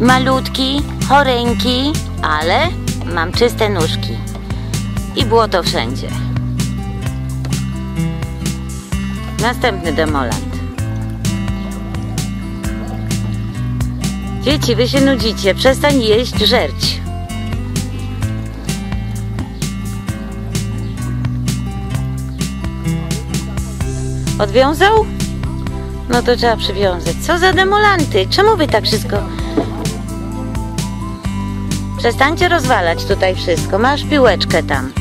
Malutki, choreńki, ale mam czyste nóżki. I błoto wszędzie. Następny demolant. Dzieci, wy się nudzicie. Przestań jeść, żerć. Odwiązał? No to trzeba przywiązać. Co za demolanty? Czemu wy tak wszystko... Przestańcie rozwalać tutaj wszystko. Masz piłeczkę tam.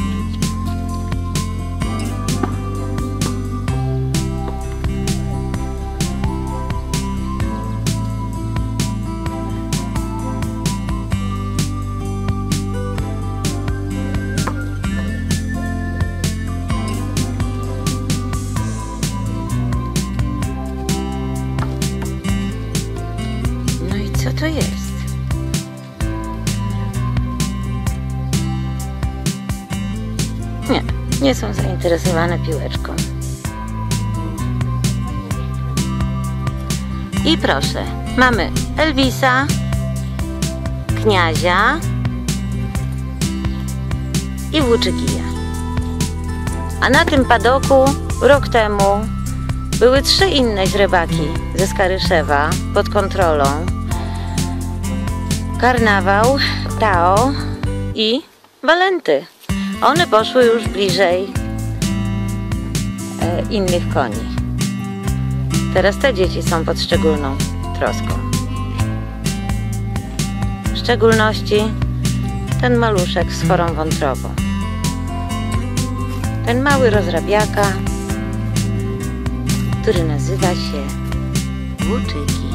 No i co to jest? Nie, są zainteresowane piłeczką. I proszę, mamy Elvisa, Kniazia i Włóczykija. A na tym padoku rok temu były trzy inne źrebaki ze Skaryszewa pod kontrolą. Karnawał, Tao i Walenty. One poszły już bliżej e, innych koni. Teraz te dzieci są pod szczególną troską. W szczególności ten maluszek z chorą wątrobą. Ten mały rozrabiaka, który nazywa się Włóczyki.